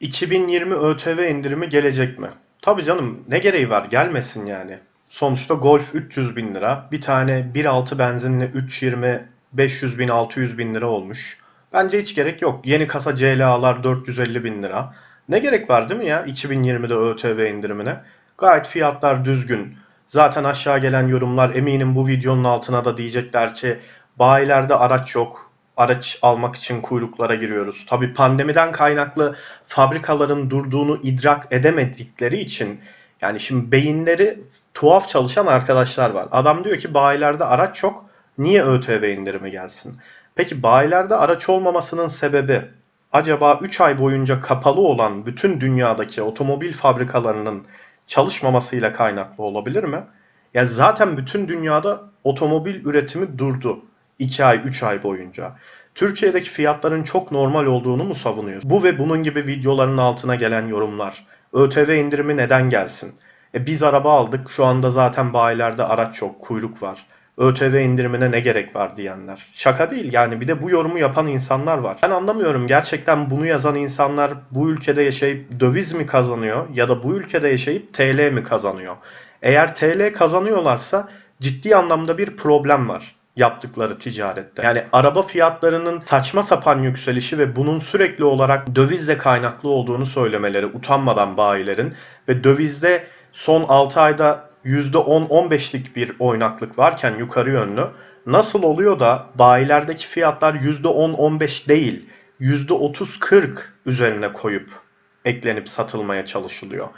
2020 ÖTV indirimi gelecek mi? Tabii canım ne gereği var gelmesin yani. Sonuçta Golf 300 bin lira. Bir tane 1.6 benzinli 320 500 bin 600 bin lira olmuş. Bence hiç gerek yok. Yeni kasa CLA'lar 450 bin lira. Ne gerek var değil mi ya 2020'de ÖTV indirimine? Gayet fiyatlar düzgün. Zaten aşağı gelen yorumlar eminim bu videonun altına da diyecekler ki bayilerde araç yok. Araç almak için kuyruklara giriyoruz. Tabii pandemiden kaynaklı fabrikaların durduğunu idrak edemedikleri için yani şimdi beyinleri tuhaf çalışan arkadaşlar var. Adam diyor ki bayilerde araç yok. Niye ÖTV indirimi gelsin? Peki bayilerde araç olmamasının sebebi acaba 3 ay boyunca kapalı olan bütün dünyadaki otomobil fabrikalarının çalışmamasıyla kaynaklı olabilir mi? Ya zaten bütün dünyada otomobil üretimi durdu 2 ay 3 ay boyunca. Türkiye'deki fiyatların çok normal olduğunu mu savunuyorsun? Bu ve bunun gibi videoların altına gelen yorumlar. ÖTV indirimi neden gelsin? E biz araba aldık şu anda zaten bayilerde araç yok, kuyruk var. ÖTV indirimine ne gerek var diyenler. Şaka değil yani bir de bu yorumu yapan insanlar var. Ben anlamıyorum gerçekten bunu yazan insanlar bu ülkede yaşayıp döviz mi kazanıyor ya da bu ülkede yaşayıp TL mi kazanıyor? Eğer TL kazanıyorlarsa ciddi anlamda bir problem var yaptıkları ticarette. Yani araba fiyatlarının saçma sapan yükselişi ve bunun sürekli olarak dövizle kaynaklı olduğunu söylemeleri utanmadan bayilerin ve dövizde son 6 ayda %10-15'lik bir oynaklık varken yukarı yönlü nasıl oluyor da bayilerdeki fiyatlar %10-15 değil %30-40 üzerine koyup eklenip satılmaya çalışılıyor.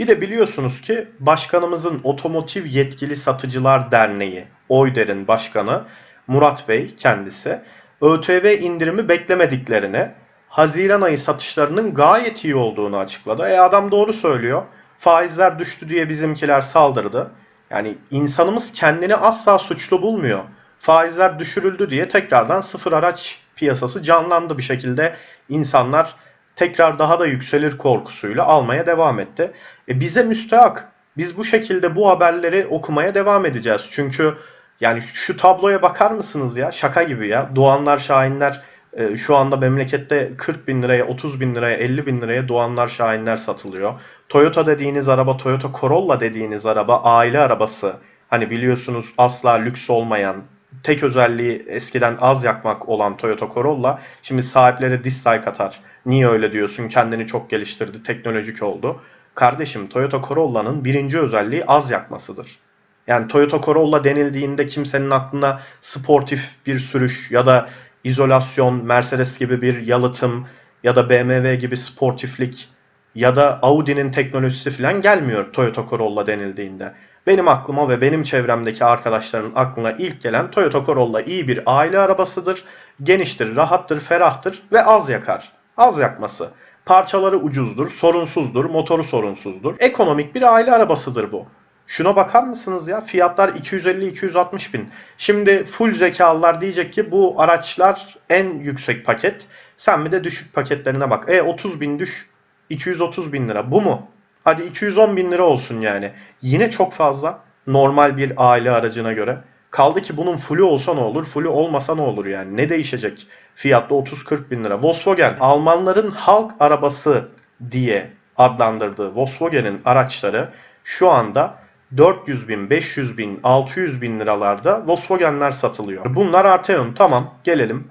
Bir de biliyorsunuz ki başkanımızın Otomotiv Yetkili Satıcılar Derneği, OYDER'in başkanı Murat Bey kendisi ÖTV indirimi beklemediklerini, Haziran ayı satışlarının gayet iyi olduğunu açıkladı. E adam doğru söylüyor. Faizler düştü diye bizimkiler saldırdı. Yani insanımız kendini asla suçlu bulmuyor. Faizler düşürüldü diye tekrardan sıfır araç piyasası canlandı bir şekilde. İnsanlar tekrar daha da yükselir korkusuyla almaya devam etti. E bize müstehak. Biz bu şekilde bu haberleri okumaya devam edeceğiz. Çünkü yani şu tabloya bakar mısınız ya? Şaka gibi ya. Doğanlar, Şahinler e, şu anda memlekette 40 bin liraya, 30 bin liraya, 50 bin liraya Doğanlar, Şahinler satılıyor. Toyota dediğiniz araba, Toyota Corolla dediğiniz araba aile arabası. Hani biliyorsunuz asla lüks olmayan, tek özelliği eskiden az yakmak olan Toyota Corolla şimdi sahipleri dislike atar. Niye öyle diyorsun? Kendini çok geliştirdi, teknolojik oldu. Kardeşim Toyota Corolla'nın birinci özelliği az yakmasıdır. Yani Toyota Corolla denildiğinde kimsenin aklına sportif bir sürüş ya da izolasyon, Mercedes gibi bir yalıtım ya da BMW gibi sportiflik ya da Audi'nin teknolojisi falan gelmiyor Toyota Corolla denildiğinde. Benim aklıma ve benim çevremdeki arkadaşların aklına ilk gelen Toyota Corolla iyi bir aile arabasıdır. Geniştir, rahattır, ferahtır ve az yakar. Az yakması. Parçaları ucuzdur, sorunsuzdur, motoru sorunsuzdur. Ekonomik bir aile arabasıdır bu. Şuna bakar mısınız ya? Fiyatlar 250-260 bin. Şimdi full zekalılar diyecek ki bu araçlar en yüksek paket. Sen bir de düşük paketlerine bak. E 30 bin düş. 230 bin lira. Bu mu? Hadi 210 bin lira olsun yani. Yine çok fazla normal bir aile aracına göre. Kaldı ki bunun fullü olsa ne olur, fullü olmasa ne olur yani. Ne değişecek? Fiyatta 30-40 bin lira. Volkswagen Almanların halk arabası diye adlandırdığı Volkswagen'in araçları şu anda 400 bin, 500 bin, 600 bin liralarda Volkswagen'ler satılıyor. Bunlar Arteon. Tamam gelelim.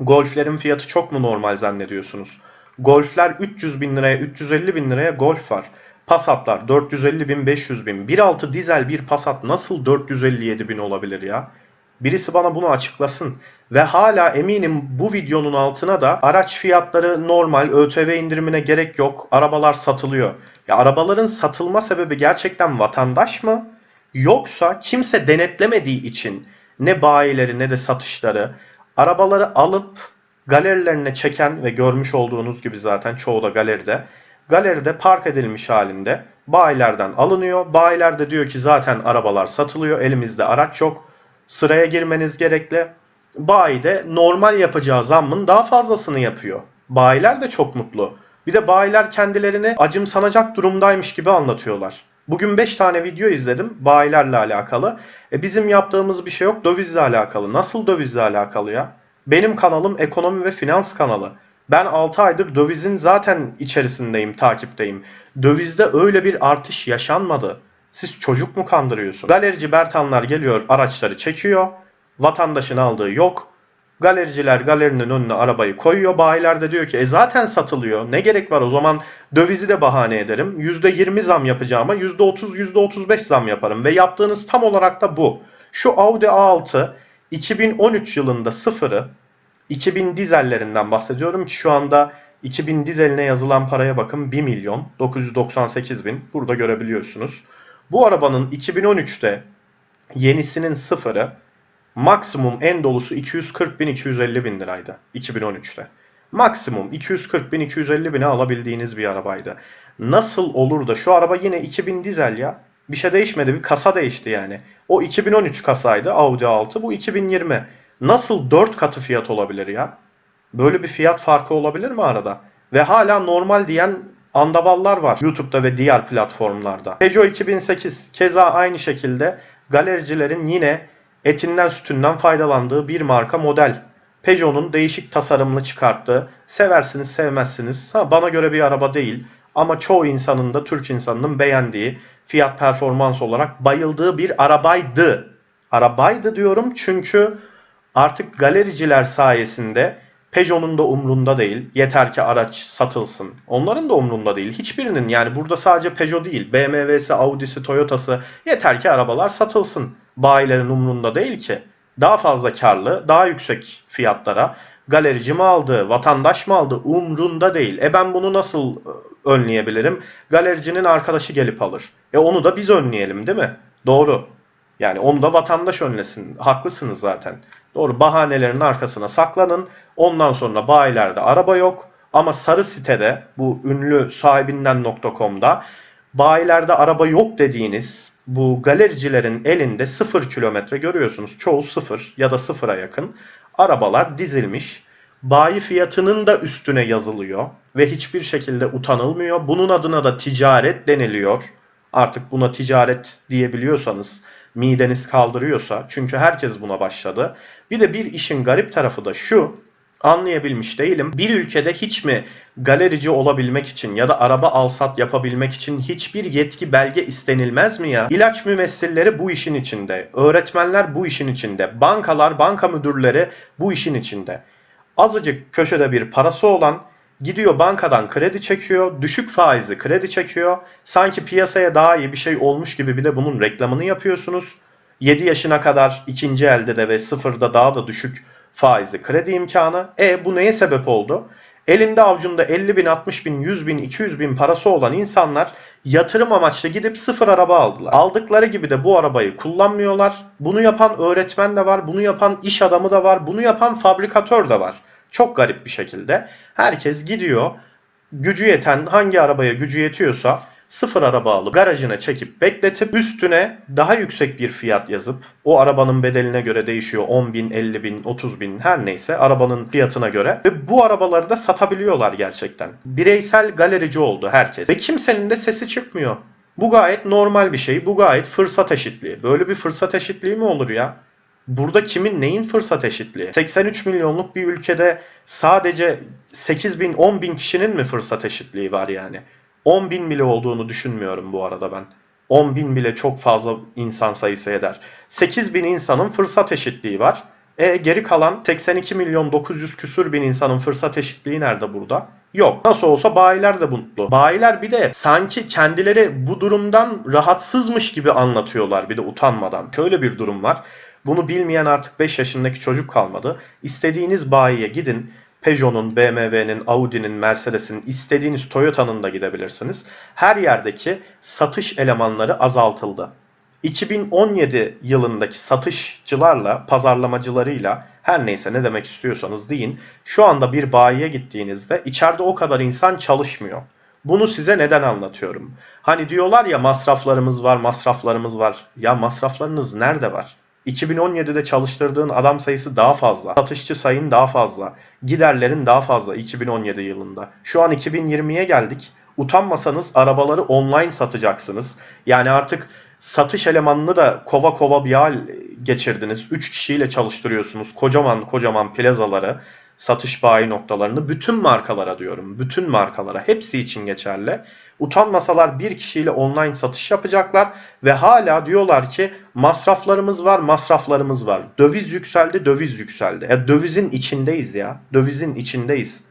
Golflerin fiyatı çok mu normal zannediyorsunuz? Golfler 300 bin liraya, 350 bin liraya Golf var. Passat'lar 450 bin, 500 bin. 1.6 dizel bir Passat nasıl 457 bin olabilir ya? Birisi bana bunu açıklasın. Ve hala eminim bu videonun altına da araç fiyatları normal, ÖTV indirimine gerek yok, arabalar satılıyor. Ya arabaların satılma sebebi gerçekten vatandaş mı? Yoksa kimse denetlemediği için ne bayileri ne de satışları arabaları alıp galerilerine çeken ve görmüş olduğunuz gibi zaten çoğu da galeride. Galeride park edilmiş halinde bayilerden alınıyor. Bayiler de diyor ki zaten arabalar satılıyor, elimizde araç yok. Sıraya girmeniz gerekli. Bayi de normal yapacağı zammın daha fazlasını yapıyor. Bayiler de çok mutlu. Bir de bayiler kendilerini acımsanacak durumdaymış gibi anlatıyorlar. Bugün 5 tane video izledim bayilerle alakalı. E bizim yaptığımız bir şey yok dövizle alakalı. Nasıl dövizle alakalı ya? Benim kanalım ekonomi ve finans kanalı. Ben 6 aydır dövizin zaten içerisindeyim, takipteyim. Dövizde öyle bir artış yaşanmadı. Siz çocuk mu kandırıyorsunuz? Galerici Bertanlar geliyor, araçları çekiyor. Vatandaşın aldığı yok. Galericiler galerinin önüne arabayı koyuyor. Bayiler de diyor ki e zaten satılıyor. Ne gerek var o zaman dövizi de bahane ederim. %20 zam yapacağıma %30, %35 zam yaparım. Ve yaptığınız tam olarak da bu. Şu Audi A6 2013 yılında sıfırı 2000 dizellerinden bahsediyorum ki şu anda 2000 dizeline yazılan paraya bakın 1 milyon 998 bin burada görebiliyorsunuz. Bu arabanın 2013'te yenisinin sıfırı maksimum en dolusu 240 bin 250 bin liraydı 2013'te. Maksimum 240 bin 250 bine alabildiğiniz bir arabaydı. Nasıl olur da şu araba yine 2000 dizel ya. Bir şey değişmedi bir kasa değişti yani. O 2013 kasaydı Audi A6 bu 2020. Nasıl 4 katı fiyat olabilir ya? Böyle bir fiyat farkı olabilir mi arada? Ve hala normal diyen andavallar var YouTube'da ve diğer platformlarda. Peugeot 2008 keza aynı şekilde galericilerin yine etinden sütünden faydalandığı bir marka model. Peugeot'un değişik tasarımlı çıkarttığı, seversiniz sevmezsiniz. Ha, bana göre bir araba değil ama çoğu insanın da Türk insanının beğendiği, fiyat performans olarak bayıldığı bir arabaydı. Arabaydı diyorum çünkü artık galericiler sayesinde Peugeot'un da umrunda değil. Yeter ki araç satılsın. Onların da umrunda değil. Hiçbirinin yani burada sadece Peugeot değil. BMW'si, Audi'si, Toyota'sı yeter ki arabalar satılsın. Bayilerin umrunda değil ki. Daha fazla karlı, daha yüksek fiyatlara galerici mi aldı, vatandaş mı aldı umrunda değil. E ben bunu nasıl e, önleyebilirim? Galericinin arkadaşı gelip alır. E onu da biz önleyelim değil mi? Doğru. Yani onu da vatandaş önlesin. Haklısınız zaten. Doğru bahanelerin arkasına saklanın. Ondan sonra bayilerde araba yok. Ama sarı sitede bu ünlü sahibinden.com'da bayilerde araba yok dediğiniz bu galericilerin elinde sıfır kilometre görüyorsunuz. Çoğu sıfır ya da sıfıra yakın arabalar dizilmiş. Bayi fiyatının da üstüne yazılıyor ve hiçbir şekilde utanılmıyor. Bunun adına da ticaret deniliyor. Artık buna ticaret diyebiliyorsanız mideniz kaldırıyorsa çünkü herkes buna başladı. Bir de bir işin garip tarafı da şu anlayabilmiş değilim. Bir ülkede hiç mi galerici olabilmek için ya da araba alsat yapabilmek için hiçbir yetki belge istenilmez mi ya? İlaç mümessilleri bu işin içinde, öğretmenler bu işin içinde, bankalar, banka müdürleri bu işin içinde. Azıcık köşede bir parası olan gidiyor bankadan kredi çekiyor, düşük faizli kredi çekiyor. Sanki piyasaya daha iyi bir şey olmuş gibi bir de bunun reklamını yapıyorsunuz. 7 yaşına kadar ikinci elde de ve sıfırda daha da düşük faizli kredi imkanı. E bu neye sebep oldu? Elinde avucunda 50 bin, 60 bin, 100 bin, 200 bin parası olan insanlar yatırım amaçlı gidip sıfır araba aldılar. Aldıkları gibi de bu arabayı kullanmıyorlar. Bunu yapan öğretmen de var, bunu yapan iş adamı da var, bunu yapan fabrikatör de var. Çok garip bir şekilde. Herkes gidiyor, gücü yeten hangi arabaya gücü yetiyorsa sıfır araba garajına çekip bekletip üstüne daha yüksek bir fiyat yazıp o arabanın bedeline göre değişiyor 10 bin, 50 bin, 30 bin her neyse arabanın fiyatına göre ve bu arabaları da satabiliyorlar gerçekten. Bireysel galerici oldu herkes ve kimsenin de sesi çıkmıyor. Bu gayet normal bir şey. Bu gayet fırsat eşitliği. Böyle bir fırsat eşitliği mi olur ya? Burada kimin neyin fırsat eşitliği? 83 milyonluk bir ülkede sadece 8 bin 10 bin kişinin mi fırsat eşitliği var yani? 10 bin bile olduğunu düşünmüyorum bu arada ben. 10 bin bile çok fazla insan sayısı eder. 8 bin insanın fırsat eşitliği var. E geri kalan 82 milyon 900 küsür bin insanın fırsat eşitliği nerede burada? Yok. Nasıl olsa bayiler de mutlu. Bayiler bir de sanki kendileri bu durumdan rahatsızmış gibi anlatıyorlar bir de utanmadan. Şöyle bir durum var. Bunu bilmeyen artık 5 yaşındaki çocuk kalmadı. İstediğiniz bayiye gidin. Peugeot'un, BMW'nin, Audi'nin, Mercedes'in, istediğiniz Toyota'nın da gidebilirsiniz. Her yerdeki satış elemanları azaltıldı. 2017 yılındaki satışçılarla, pazarlamacılarıyla her neyse ne demek istiyorsanız deyin. Şu anda bir bayiye gittiğinizde içeride o kadar insan çalışmıyor. Bunu size neden anlatıyorum? Hani diyorlar ya masraflarımız var, masraflarımız var. Ya masraflarınız nerede var? 2017'de çalıştırdığın adam sayısı daha fazla. Satışçı sayın daha fazla. Giderlerin daha fazla 2017 yılında. Şu an 2020'ye geldik. Utanmasanız arabaları online satacaksınız. Yani artık satış elemanını da kova kova bir hal geçirdiniz. 3 kişiyle çalıştırıyorsunuz kocaman kocaman plazaları. Satış bayi noktalarını bütün markalara diyorum. Bütün markalara hepsi için geçerli. Utanmasalar bir kişiyle online satış yapacaklar ve hala diyorlar ki masraflarımız var, masraflarımız var. Döviz yükseldi, döviz yükseldi. Ya dövizin içindeyiz ya. Dövizin içindeyiz.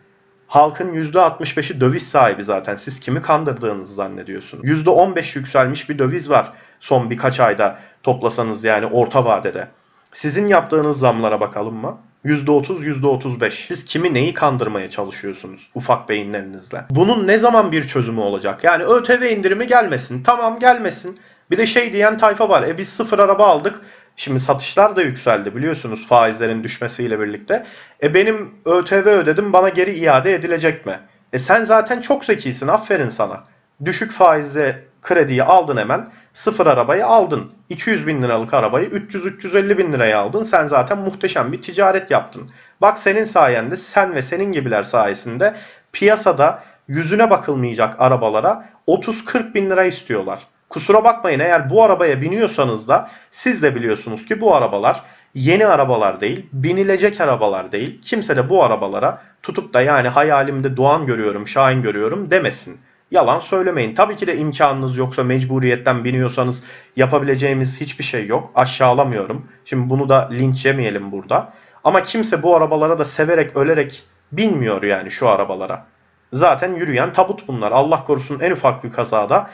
Halkın %65'i döviz sahibi zaten. Siz kimi kandırdığınızı zannediyorsunuz? %15 yükselmiş bir döviz var son birkaç ayda toplasanız yani orta vadede. Sizin yaptığınız zamlara bakalım mı? %30, %35. Siz kimi neyi kandırmaya çalışıyorsunuz ufak beyinlerinizle? Bunun ne zaman bir çözümü olacak? Yani ÖTV indirimi gelmesin. Tamam gelmesin. Bir de şey diyen tayfa var. E biz sıfır araba aldık. Şimdi satışlar da yükseldi biliyorsunuz faizlerin düşmesiyle birlikte. E benim ÖTV ödedim bana geri iade edilecek mi? E sen zaten çok zekisin aferin sana. Düşük faizle krediyi aldın hemen. Sıfır arabayı aldın. 200 bin liralık arabayı 300-350 bin liraya aldın. Sen zaten muhteşem bir ticaret yaptın. Bak senin sayende sen ve senin gibiler sayesinde piyasada yüzüne bakılmayacak arabalara 30-40 bin lira istiyorlar. Kusura bakmayın eğer bu arabaya biniyorsanız da siz de biliyorsunuz ki bu arabalar yeni arabalar değil, binilecek arabalar değil. Kimse de bu arabalara tutup da yani hayalimde Doğan görüyorum, Şahin görüyorum demesin. Yalan söylemeyin. Tabii ki de imkanınız yoksa mecburiyetten biniyorsanız yapabileceğimiz hiçbir şey yok. Aşağılamıyorum. Şimdi bunu da linç yemeyelim burada. Ama kimse bu arabalara da severek ölerek binmiyor yani şu arabalara. Zaten yürüyen tabut bunlar. Allah korusun en ufak bir kazada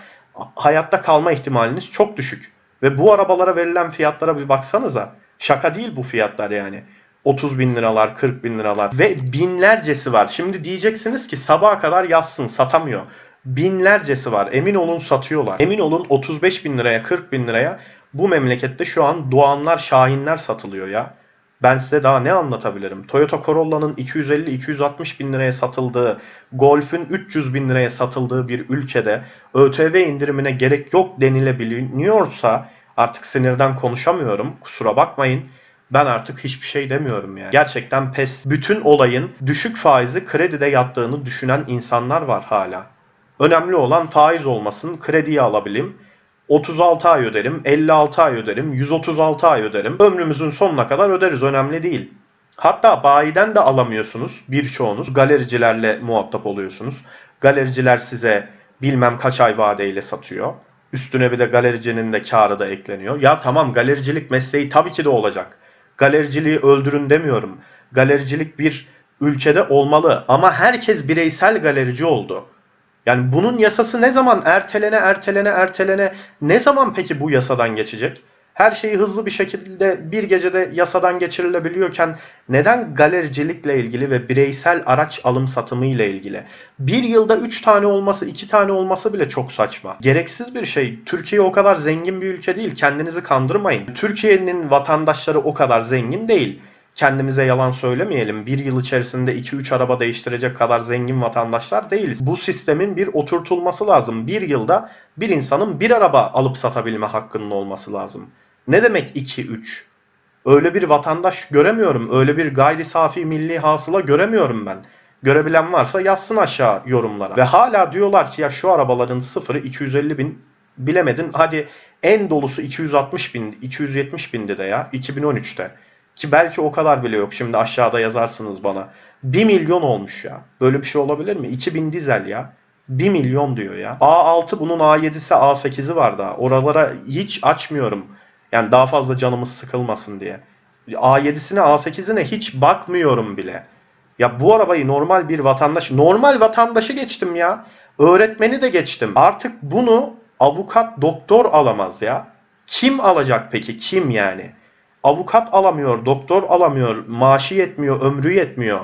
hayatta kalma ihtimaliniz çok düşük. Ve bu arabalara verilen fiyatlara bir baksanıza. Şaka değil bu fiyatlar yani. 30 bin liralar, 40 bin liralar ve binlercesi var. Şimdi diyeceksiniz ki sabaha kadar yazsın satamıyor. Binlercesi var. Emin olun satıyorlar. Emin olun 35 bin liraya, 40 bin liraya bu memlekette şu an Doğanlar, Şahinler satılıyor ya. Ben size daha ne anlatabilirim? Toyota Corolla'nın 250-260 bin liraya satıldığı, Golf'ün 300 bin liraya satıldığı bir ülkede ÖTV indirimine gerek yok denilebiliyorsa artık sinirden konuşamıyorum. Kusura bakmayın. Ben artık hiçbir şey demiyorum yani. Gerçekten pes. Bütün olayın düşük faizi kredide yattığını düşünen insanlar var hala. Önemli olan faiz olmasın, krediyi alabileyim. 36 ay öderim, 56 ay öderim, 136 ay öderim. Ömrümüzün sonuna kadar öderiz önemli değil. Hatta bayiden de alamıyorsunuz birçoğunuz. Galericilerle muhatap oluyorsunuz. Galericiler size bilmem kaç ay vadeyle satıyor. Üstüne bir de galericinin de karı da ekleniyor. Ya tamam galericilik mesleği tabii ki de olacak. Galericiliği öldürün demiyorum. Galericilik bir ülkede olmalı ama herkes bireysel galerici oldu. Yani bunun yasası ne zaman ertelene ertelene ertelene ne zaman peki bu yasadan geçecek? Her şeyi hızlı bir şekilde bir gecede yasadan geçirilebiliyorken neden galericilikle ilgili ve bireysel araç alım satımı ile ilgili? Bir yılda 3 tane olması 2 tane olması bile çok saçma. Gereksiz bir şey. Türkiye o kadar zengin bir ülke değil. Kendinizi kandırmayın. Türkiye'nin vatandaşları o kadar zengin değil kendimize yalan söylemeyelim. Bir yıl içerisinde 2-3 araba değiştirecek kadar zengin vatandaşlar değiliz. Bu sistemin bir oturtulması lazım. Bir yılda bir insanın bir araba alıp satabilme hakkının olması lazım. Ne demek 2-3? Öyle bir vatandaş göremiyorum. Öyle bir gayri safi milli hasıla göremiyorum ben. Görebilen varsa yazsın aşağı yorumlara. Ve hala diyorlar ki ya şu arabaların sıfırı 250 bin bilemedin. Hadi en dolusu 260 bin, 270 bindi de ya 2013'te. Ki belki o kadar bile yok. Şimdi aşağıda yazarsınız bana. 1 milyon olmuş ya. Böyle bir şey olabilir mi? 2000 dizel ya. 1 milyon diyor ya. A6 bunun A7'si A8'i var daha. Oralara hiç açmıyorum. Yani daha fazla canımız sıkılmasın diye. A7'sine A8'ine hiç bakmıyorum bile. Ya bu arabayı normal bir vatandaş, normal vatandaşı geçtim ya. Öğretmeni de geçtim. Artık bunu avukat, doktor alamaz ya. Kim alacak peki? Kim yani? Avukat alamıyor, doktor alamıyor, maaşı yetmiyor, ömrü yetmiyor.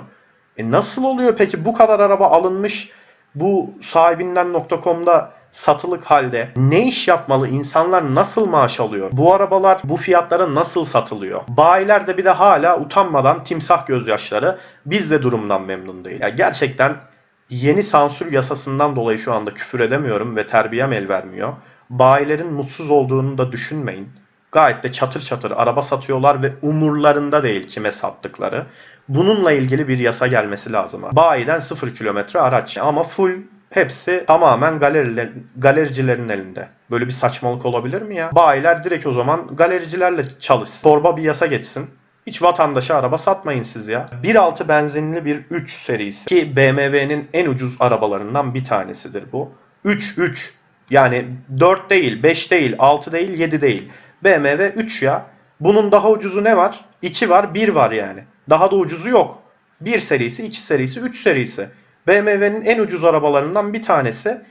E nasıl oluyor peki bu kadar araba alınmış bu sahibinden.com'da satılık halde ne iş yapmalı? İnsanlar nasıl maaş alıyor? Bu arabalar bu fiyatlara nasıl satılıyor? Bayiler de bir de hala utanmadan timsah gözyaşları biz de durumdan memnun değil. Ya gerçekten yeni sansür yasasından dolayı şu anda küfür edemiyorum ve terbiyem el vermiyor. Bayilerin mutsuz olduğunu da düşünmeyin. Gayet de çatır çatır araba satıyorlar ve umurlarında değil kime sattıkları. Bununla ilgili bir yasa gelmesi lazım. Bayiden 0 kilometre araç ama full hepsi tamamen galeriler, galericilerin elinde. Böyle bir saçmalık olabilir mi ya? Bayiler direkt o zaman galericilerle çalışsın. Torba bir yasa geçsin. Hiç vatandaşa araba satmayın siz ya. 1.6 benzinli bir 3 serisi ki BMW'nin en ucuz arabalarından bir tanesidir bu. 3 3 yani 4 değil, 5 değil, 6 değil, 7 değil. BMW 3 ya. Bunun daha ucuzu ne var? 2 var, 1 var yani. Daha da ucuzu yok. 1 serisi, 2 serisi, 3 serisi. BMW'nin en ucuz arabalarından bir tanesi.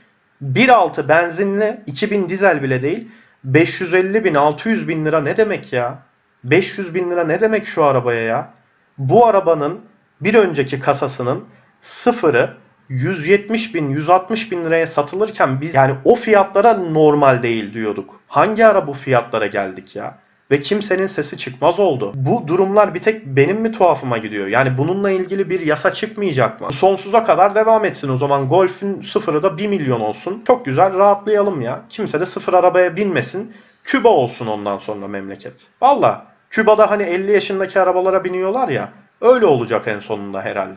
1.6 benzinli 2000 dizel bile değil. 550 bin 600 bin lira ne demek ya? 500 bin lira ne demek şu arabaya ya? Bu arabanın bir önceki kasasının sıfırı 170 bin 160 bin liraya satılırken biz yani o fiyatlara normal değil diyorduk. Hangi ara bu fiyatlara geldik ya? Ve kimsenin sesi çıkmaz oldu. Bu durumlar bir tek benim mi tuhafıma gidiyor? Yani bununla ilgili bir yasa çıkmayacak mı? Sonsuza kadar devam etsin o zaman. Golf'ün sıfırı da 1 milyon olsun. Çok güzel rahatlayalım ya. Kimse de sıfır arabaya binmesin. Küba olsun ondan sonra memleket. Valla Küba'da hani 50 yaşındaki arabalara biniyorlar ya. Öyle olacak en sonunda herhalde.